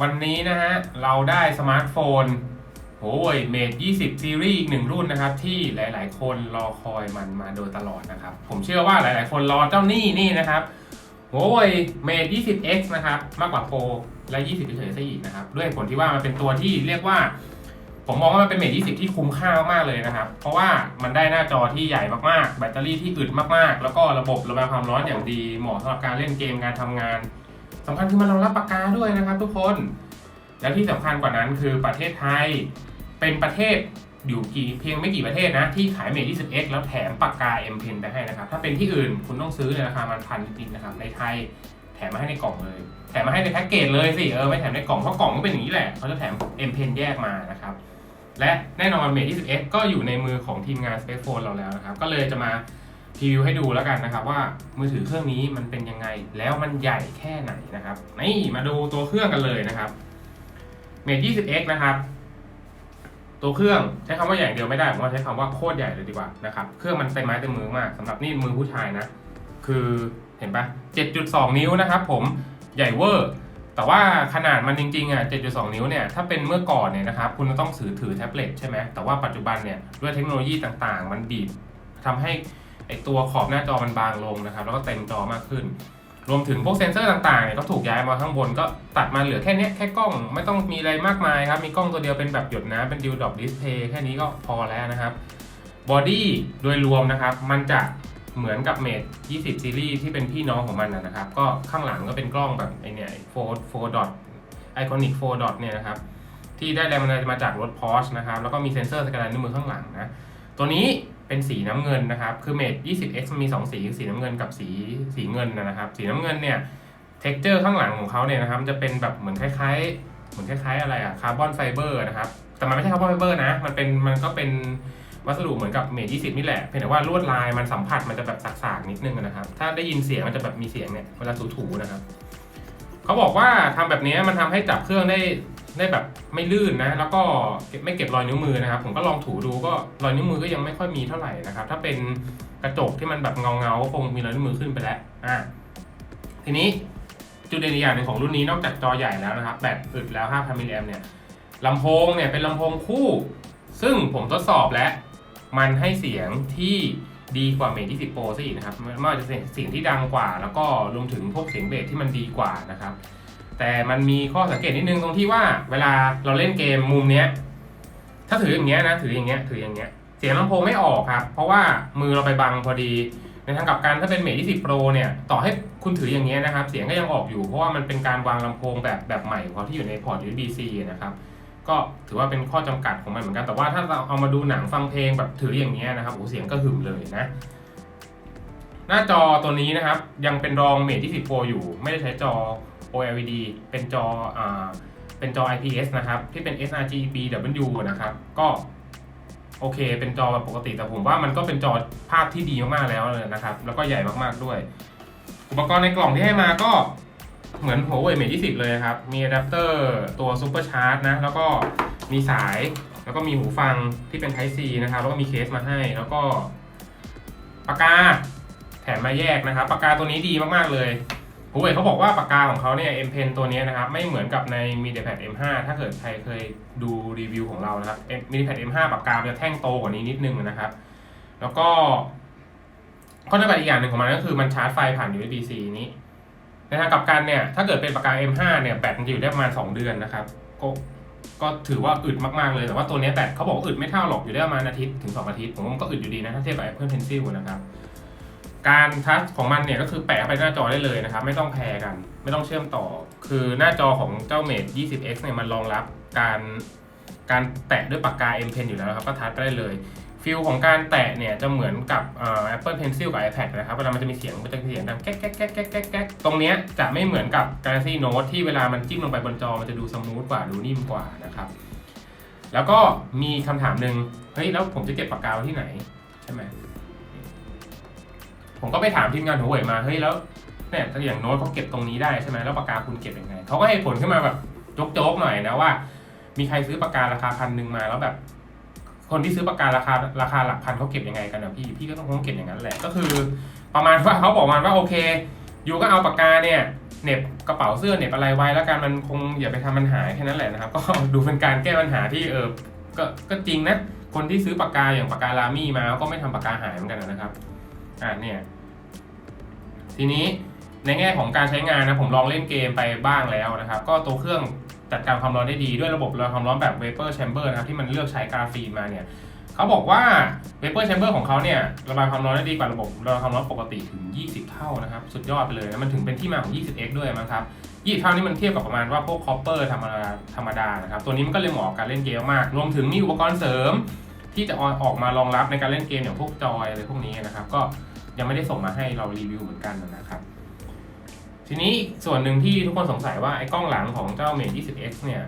วันนี้นะฮะ เราได้สมาร์ทโฟนโหยเมด20ซีรีส์อีกหนึ่งรุ่นนะครับ ที่หลาย ๆ คนรอคอยมันมาโดยตลอดนะครับ ผมเชื่อว่าหลาย ๆ คนรอเจ้านี่นี่นะครับโหยเมด 20X นะครับ มากกว่าโปรและ 20เฉยๆซะอีกนะครับ ด้วยผลที่ว่ามันเป็นตัวที่เรียกว่า ผมมองว่ามันเป็นเมด20 ที่คุ้มค่ามากๆเลยนะครับ เพราะว่ามันได้หน้าจอที่ใหญ่มาก ๆ แบตเตอรี่ที่อึดมาก ๆ แล้วก็ระบบระบายความร้อนอย่างดี เหมาะสำหรับการเล่นเกมการทำงาน สำคัญคือมันรองรับปากกาด้วยนะครับ ทุกคน แล้วที่สำคัญกว่านั้นคือประเทศไทยเป็นประเทศอยู่กี่เพียงไม่กี่ประเทศนะ ที่ขายเมด 20x แล้วแถมปากกา M Pen ไปให้นะครับ ถ้าเป็นที่อื่นคุณต้องซื้อในราคามันพันนิดๆนะครับ ในไทยแถมมาให้ในกล่องเลย แถมมาให้ในแพ็กเกจเลยสิ เออไม่แถมในกล่อง เพราะกล่องก็เป็นอย่างนี้แหละเขาจะแถม M Pen แยกมานะครับ และแน่นอนเมด 20x ก็อยู่ในมือของทีมงาน Space Phone เราแล้วนะครับ ก็เลยจะมา รีวิวให้ดูแล้วกันนะครับว่ามือถือเครื่องนี้มันเป็นยังไง แล้วมันใหญ่แค่ไหนนะครับนี่มาดูตัวเครื่องกันเลยนะครับ Mate 20X นะครับ ตัวเครื่องใช้คำว่าใหญ่เดียวไม่ได้ผมว่าใช้คำว่าโคตรใหญ่เลยดีกว่านะครับเครื่องมันเต็มไม้เต็มมือมากสำหรับนี่มือผู้ชายนะ คือเห็นปะ7.2 นิ้วนะครับ ผมใหญ่เวอร์แต่ว่าขนาดมันจริงๆอะ 7.2 นิ้วเนี่ย ถ้าเป็นเมื่อก่อนเนี่ยนะครับ คุณต้องถือถือแท็บเล็ตใช่ไหม แต่ว่าปัจจุบันเนี่ย ด้วยเทคโนโลยีต่างๆ มันบีบทำให้ ไอตัวขอบหน้าจอมันบางลงนะครับ แล้วก็เต็มจอมากขึ้น รวมถึงพวกเซนเซอร์ต่างๆเนี่ยก็ถูกย้ายมาข้างบนก็ตัดมาเหลือแค่นี้แค่กล้องไม่ต้องมีอะไรมากมายครับ มีกล้องตัวเดียวเป็นแบบหยดน้ำเป็นดิวดอปดิสเพย์แค่นี้ก็พอแล้วนะครับบอดี้โดยรวมนะครับ มันจะเหมือนกับเมท20 ซีรีส์ที่เป็นพี่น้องของมันนะครับ ก็ข้างหลังก็เป็นกล้องแบบไอเนี่ยโฟร์โฟร์ดอทไอคอนิกโฟร์ดอทเนี่ยนะครับ ที่ได้แรงบันดาลใจมาจากรถพอร์ชนะครับ แล้วก็มีเซ็นเซอร์สแกนนิ้วมือข้างหลังนะ ตัวนี้ เป็นสีน้ำเงินนะครับ คือเมท 20x มันมี 2 สีคือสีน้ำเงินกับสีสีเงินนะครับ สีน้ำเงินเนี่ยเท็กเจอร์ข้างหลังของเขาเนี่ยนะครับจะเป็นแบบเหมือนคล้ายๆ เหมือนคล้ายๆ อะไรอะคาร์บอนไฟเบอร์นะครับ แต่มันไม่ใช่คาร์บอนไฟเบอร์นะ มันเป็นมันก็เป็นวัสดุเหมือนกับเมท20นี่แหละ เพียงแต่ว่าลวดลายมันสัมผัสมันจะแบบสากๆนิดนึงนะครับ ถ้าได้ยินเสียงมันจะแบบมีเสียงเนี่ยเวลาถูๆนะครับ เขาบอกว่าทำแบบนี้มันทำให้จับเครื่องได้ ได้แบบไม่ลื่นนะ แล้วก็ไม่เก็บรอยนิ้วมือนะครับ ผมก็ลองถูดูก็รอยนิ้วมือก็ยังไม่ค่อยมีเท่าไหร่นะครับ ถ้าเป็นกระจกที่มันแบบเงาเงาคงมีรอยนิ้วมือขึ้นไปแล้วอ่าทีนี้จุดเด่นอีกอย่างหนึ่งของรุ่นนี้นอกจากจอใหญ่แล้วนะครับแบตอึดแล้ว 5,000มิลลิแอมเนี่ยลำโพงเนี่ยเป็นลำโพงคู่ ซึ่งผมทดสอบแล้ว มันให้เสียงที่ดีกว่าเมท20 Pro ซะอีกนะครับไม่ว่าจะเป็นเสียงที่ดังกว่า แล้วก็รวมถึงพวกเสียงเบสที่มันดีกว่านะครับ แต่มันมีข้อสังเกตนิดนึงตรงที่ว่าเวลาเราเล่นเกมมุมเนี้ย ถ้าถืออย่างเงี้ยนะถืออย่างเงี้ยถืออย่างเงี้ยเสียงลำโพงไม่ออกครับเพราะว่ามือเราไปบังพอดี ในทางกลับกันถ้าเป็นเมท20 Pro เนี่ยต่อให้คุณถืออย่างเงี้ยนะครับ เสียงก็ยังออกอยู่เพราะว่ามันเป็นการวางลำโพงแบบแบบใหม่ของที่อยู่ในพอร์ต USB-C นะครับก็ถือว่าเป็นข้อจำกัดของมันเหมือนกัน แต่ว่าถ้าเราเอามาดูหนังฟังเพลงแบบถืออย่างเงี้ยนะครับโอ้เสียงก็หึมเลยนะ หน้าจอตัวนี้นะครับ ยังเป็นรองเมท20 Pro อยู่ ไม่ได้ใช้จอ OLED เป็นจออ่าเป็นจอ IPS นะครับ ที่เป็น sRGBW นะครับ ก็โอเค เป็นจอแบบปกติแต่ผมว่ามันก็เป็นจอภาพที่ดีมากๆแล้วเลยนะครับ แล้วก็ใหญ่มากๆด้วย อุปกรณ์ในกล่องที่ให้มาก็เหมือน Huawei Mate 20 เลยครับ มีอะแดปเตอร์ตัว Super Charge นะ แล้วก็มีสาย แล้วก็มีหูฟังที่เป็น Type C นะครับ แล้วก็มีเคสมาให้ แล้วก็ปากกา แถมมาแยกนะครับ ปากกาตัวนี้ดีมากๆเลย หูเว่ยเขาบอกว่าปากกาของเขาเนี่ย M Pen ตัวนี้นะครับ ไม่เหมือนกับใน MediaPad M5 ถ้าเกิดใครเคยดูรีวิวของเรานะครับ MediaPad M5 ปากกาจะแท่งโตกว่านี้นิดนึงนะครับ แล้วก็ข้อจำกัดอีกอย่างหนึ่งของมันก็คือมันชาร์จไฟผ่าน USB-C นี้ในทางกลับกันเนี่ย ถ้าเกิดเป็นปากกา M5 เนี่ยแบตมันจะอยู่ได้ประมาณ 2 เดือนนะครับก็ก็ถือว่าอึดมากๆเลย แต่ว่าตัวนี้แบตเขาบอกอึดไม่เท่าหรอกอยู่ได้ประมาณอาทิตย์ถึง 2 อาทิตย์ ผมมันก็อึดอยู่ดีนะถ้าเทียบกับ Apple Pencil นะครับ การทัชของมันเนี่ยก็คือแปะไปหน้าจอได้เลยนะครับ ไม่ต้องแพรกัน ไม่ต้องเชื่อมต่อ คือหน้าจอของเจ้า Mate 20X เนี่ยมันรองรับการการแตะด้วยปากกา M Pen อยู่แล้วครับ ก็ทัชได้เลยฟิลของการแตะเนี่ยจะเหมือนกับเอ่อ Apple Pencil กับ iPad นะครับเวลามันจะมีเสียงมันจะมีเสียงดังแก๊กแก๊กแก๊กแก๊กแก๊กแก๊กตรงเนี้ยจะไม่เหมือนกับ Galaxy Note ที่เวลามันจิ้มลงไปบนจอมันจะดูสมูทกว่าดูนิ่มกว่านะครับ แล้วก็มีคำถามหนึ่งเฮ้ยแล้วผมจะเก็บปากกาไว้ที่ไหน ใช่ไหม ผมก็ไปถามทีมงานหัวเว่ยมาเฮ้ยแล้วเนี่ยถ้าอย่างโน้ตเขาเก็บตรงนี้ได้ใช่ไหมแล้วปากกาคุณเก็บยังไงเขาก็ให้ผลขึ้นมาแบบโจ๊กๆหน่อยนะว่า มีใครซื้อปากการาคาพันหนึ่งมาแล้วแบบ คนที่ซื้อปากการาคาราคาหลักพันเขาเก็บยังไงกันนะพี่พี่ก็ต้องคงเก็บอย่างนั้นแหละก็คือ ประมาณว่าเขาบอกมาว่าโอเคยูก็เอาปากกาเนี่ยเน็บกระเป๋าเสื้อเน็บอะไรไว้แล้วกันมันคงอย่าไปทำมันหายแค่นั้นแหละนะครับ ก็ดูเป็นการแก้ปัญหาที่เออก็ก็จริงนะคนที่ซื้อปากกาอย่างปากกาลามี่มาก็ไม่ทำปากกาหายเหมือนกันนะครับ อ่าเนี่ย ทีนี้ในแง่ของการใช้งานนะผมลองเล่นเกมไปบ้างแล้วนะครับ ก็ตัวเครื่องจัดการความร้อนได้ดีด้วยระบบระบายความร้อนแบบ vapor chamber นะครับที่มันเลือกใช้กราฟีนมาเนี่ยเขาบอกว่า vapor chamber ของเขาเนี่ยระบายความร้อนได้ดีกว่าระบบระบายความร้อนปกติถึง 20 เท่านะครับ สุดยอดไปเลยนะมันถึงเป็นที่มาของ 20x ด้วยมั้งครับ20 เท่านี้มันเทียบกับประมาณว่าพวก copper ธรรมดาธรรมดานะครับตัวนี้มันก็เลยเหมาะกับการเล่นเกมมากรวมถึงมีอุปกรณ์เสริม ที่จะออกมารองรับในการเล่นเกมอย่างพวกจอยอะไรพวกนี้นะครับก็ ยังไม่ได้ส่งมาให้เรารีวิวเหมือนกันนะครับ ทีนี้ส่วนหนึ่งที่ทุกคนสงสัยว่าไอ้กล้องหลังของเจ้า Mate 20X เนี่ย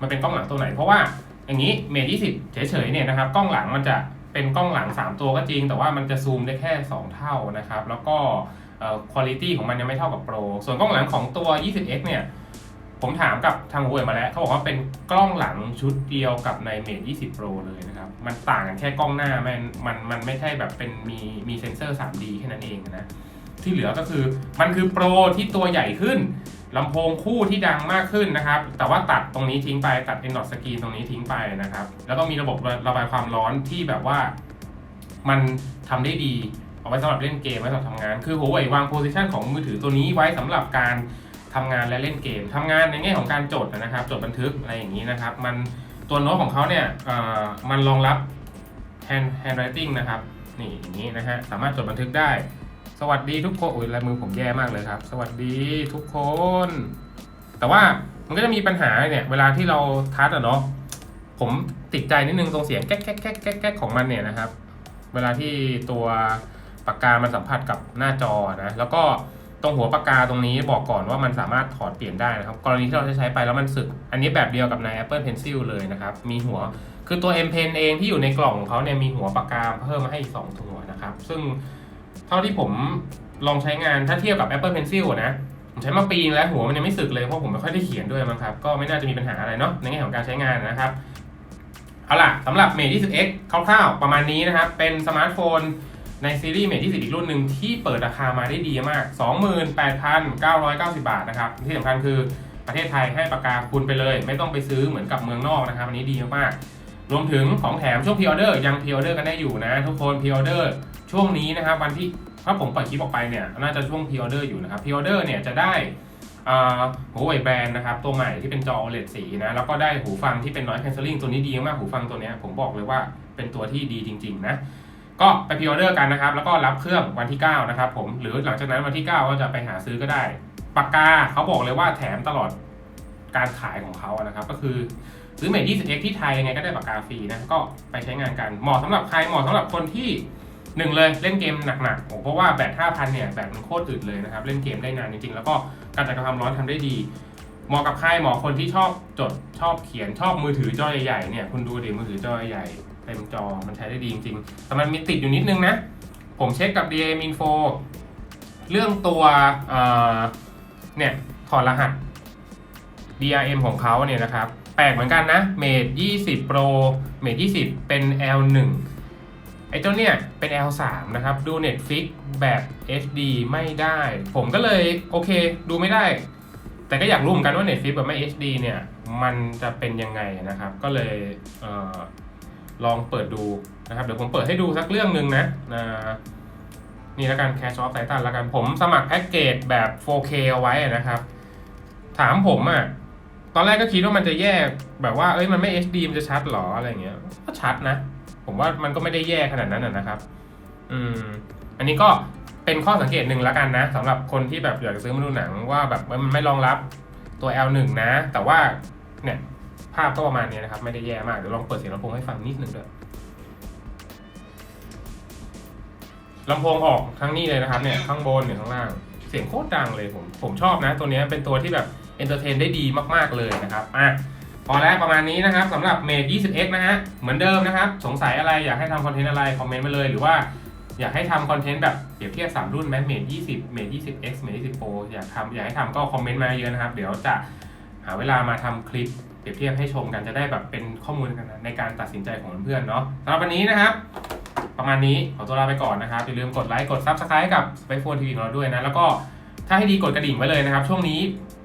มันเป็นกล้องหลังตัวไหน เพราะว่าอย่างนี้ Mate 20 เฉยๆเนี่ยนะครับกล้องหลังมันจะเป็นกล้องหลัง 3 ตัวก็จริง แต่ว่ามันจะซูมได้แค่ 2 เท่านะครับ แล้วก็คุณภาพของมันยังไม่เท่ากับโปรส่วนกล้องหลังของตัว 20X เนี่ย ผมถามกับทาง Huawei มาแล้วเขาบอกว่าเป็นกล้องหลังชุดเดียวกับใน Mate 20 Pro เลยนะครับ มันต่างกันแค่กล้องหน้ามันมันมันไม่ใช่แบบเป็นมีมีเซ็นเซอร์ 3D แค่นั้นเองนะ ที่เหลือก็คือมันคือโปรที่ตัวใหญ่ขึ้นลำโพงคู่ที่ดังมากขึ้นนะครับ แต่ว่าตัดตรงนี้ทิ้งไปตัด Android Screen ตรงนี้ทิ้งไปนะครับ แล้วก็มีระบบระบายความร้อนที่แบบว่า มันทำได้ดี เอาไว้สำหรับเล่นเกมไว้สำหรับทำงาน คือ Huawei วางโพซิชันของมือถือตัวนี้ไว้สำหรับการ ทำงานและเล่นเกมทำงานในแง่ของการจดนะครับ จดบันทึกอะไรอย่างนี้นะครับ มันตัวโน้ตของเขาเนี่ยมันรองรับ hand handwriting นะครับ นี่อย่างนี้นะฮะ สามารถจดบันทึกได้ สวัสดีทุกคนโอ้ยลายมือผมแย่มากเลยครับ สวัสดีทุกคน แต่ว่ามันก็จะมีปัญหาเนี่ย เวลาที่เราทัชอะเนาะ ผมติดใจนิดนึงตรงเสียงแก๊กแก๊กแก๊กแก๊กแก๊กของมันเนี่ยนะครับ เวลาที่ตัวปากกามันสัมผัสกับหน้าจอนะ แล้วก็ รงหัวปากกาตรงนี้บอกก่อนว่ามันสามารถถอดเปลี่ยนได้นะครับ กรณีที่เราจะใช้ไปแล้วมันสึก อันนี้แบบเดียวกับใน Apple Pencil เลยนะครับ มีหัวคือตัว M Pen เองที่อยู่ในกล่องของเขาเนี่ยมีหัวปากกาเพิ่มมาให้อีกสองหัวนะครับ ซึ่งเท่าที่ผมลองใช้งานถ้าเทียบกับ Apple Pencil นะผมใช้มาปีนแล้วหัวมันยังไม่สึกเลยเพราะผมไม่ค่อยได้เขียนด้วยมั้งครับก็ไม่น่าจะมีปัญหาอะไรเนาะในแง่ของการใช้งานนะครับเอาล่ะสำหรับ Mate 20X คร่าวๆประมาณนี้นะครับเป็นสมาร์ทโฟน ในซีรีส์ Mate 20อีกรุ่นหนึ่งที่เปิดราคามาได้ดีมาก 28,990 บาทนะครับ ที่สำคัญคือประเทศไทยให้ประกาคุณไปเลย ไม่ต้องไปซื้อเหมือนกับเมืองนอกนะครับอันนี้ดีมากๆรวมถึงของแถมช่วงพ r ออเดอร์ยังพ r ออเดอร์กันได้อยู่นะ ทุกคนพ r ออเดอร์ช่วงนี้นะครับวันที่ถ้าผมปล่อยคลิปออกไปเนี่ยน่าจะช่วงพ r ออเดอร์อยู่นะครับพ r ออเดอร์เนี่ยจะได้หัวเว่ยแบรนด์นะครับตัวใหม่ที่เป็นจอ OLED สีนะแล้วก็ได้หูฟังที่เป็น noise cancelling ตัวนี้ดีมากหูฟังตัวนี้ผมบอกเลยว่าเป็นตัวที่ดีจริง ๆ นะ ก็ไปพ r ออเดอร์กันนะครับ แล้วก็รับเครื่องวันที่ 9 นะครับผมหรือหลังจากนั้นวันที่ 9 ก็จะไปหาซื้อก็ได้ ปากกาเขาบอกเลยว่าแถมตลอดการขายของเขานะครับ ก็คือซื้อเมท 20x ที่ไทยยังไงก็ได้ปากกาฟรีนะ ก็ไปใช้งานกัน เหมาะสำหรับใครเหมาะสำหรับคนที่หนึ่งเลยเล่นเกมหนักๆโอ้เพราะว่าแบต5,000 เนี่ย แบตมันโคตรอึดเลยนะครับ เล่นเกมได้นานจริงๆ แล้วก็การจัดการความร้อนทำได้ดี เหมาะกับใครเหมาะคนที่ชอบจดชอบเขียนชอบมือถือจอใหญ่ๆเนี่ยคุณดูดิมือถือจอใหญ่ เต็มจอมันใช้ได้ดีจริงๆ แต่มันมีติดอยู่นิดนึงนะ ผมเช็คกับ DAM Info เรื่องตัวเเนี่ยถอดรหัส DRM ของเขาเนี่ยนะครับ แปลกเหมือนกันนะ Mate 20 Pro Mate 20 เป็น L1 ไอ้เจ้าเนี่ยเป็น L3 นะครับ ดู Netflix แบบ HD ไม่ได้ ผมก็เลยโอเค ดูไม่ได้ แต่ก็อยากรู้เหมือนกันว่า Netflix แบบไม่ HD เนี่ย มันจะเป็นยังไงนะครับ ก็เลยเลองเปิดดูนะครับ เดี๋ยวผมเปิดให้ดูสักเรื่องหนึ่งนะนะนี่แล้วกัน Cash of Titan แล้วกันผมสมัครแพ็กเกจแบบ 4K เอาไว้นะครับ ถามผมอะ่ะตอนแรกก็คิดว่ามันจะแยกแบบว่าเอ้ยมันไม่ HD มันจะชัดหรออะไรเงี้ยก็ชัดนะ ผมว่ามันก็ไม่ได้แย่ขนาดนั้นนะครับ อืม อันนี้ก็เป็นข้อสังเกตหนึ่งแล้วกันนะสำหรับคนที่แบบอยากจะซื้อมาดูหนังว่าแบบมันไม่รองรับตัว L1 นะ แต่ว่าเนี่ย ภาพก็ประมาณนี้นะครับ ไม่ได้แย่มาก เดี๋ยวลองเปิดเสียงลำโพงให้ฟังนิดนึงด้วยลำโพงออกทั้งนี้เลยนะครับเนี่ยข้างบนเนี่ยข้างล่าง เสียงโคตรดังเลยผมผมชอบนะ ตัวนี้เป็นตัวที่แบบเอนเตอร์เทนได้ดีมากๆเลยนะครับอะพอแล้วประมาณนี้นะครับสำหรับ Mate 20X นะฮะเหมือนเดิมนะครับ สงสัยอะไรอยากให้ทำคอนเทนต์อะไร คอมเมนต์มาเลยหรือว่าอยากให้ทำคอนเทนต์แบบเปรียบเทียบ3รุ่นไหม Mate 20 Mate 20X Mate 20 Pro อยากทำอยากให้ทำก็คอมเมนต์มาเยอะนะครับ เดี๋ยวจะ หาเวลามาทำคลิปเปรียบเทียบให้ชมกันจะได้แบบเป็นข้อมูลกันในการตัดสินใจของเพื่อนๆเนาะสำหรับวันนี้นะครับ ประมาณนี้ขอตัวลาไปก่อนนะครับอย่าลืมกดไลค์กดซับสไครต์กับสไปโฟนทีวีของเราด้วยนะแล้วก็ถ้าให้ดีกดกระดิ่งไว้เลยนะครับ ช่วงนี้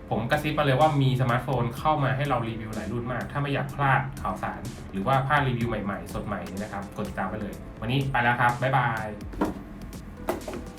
ผมกระซิบมาเลยว่ามีสมาร์ทโฟนเข้ามาให้เรารีวิวหลายรุ่นมาก ถ้าไม่อยากพลาดข่าวสาร หรือว่าพลาดรีวิวใหม่ๆ สดใหม่นะครับ กดติดตามไปเลย วันนี้ไปแล้วครับ บ๊ายบาย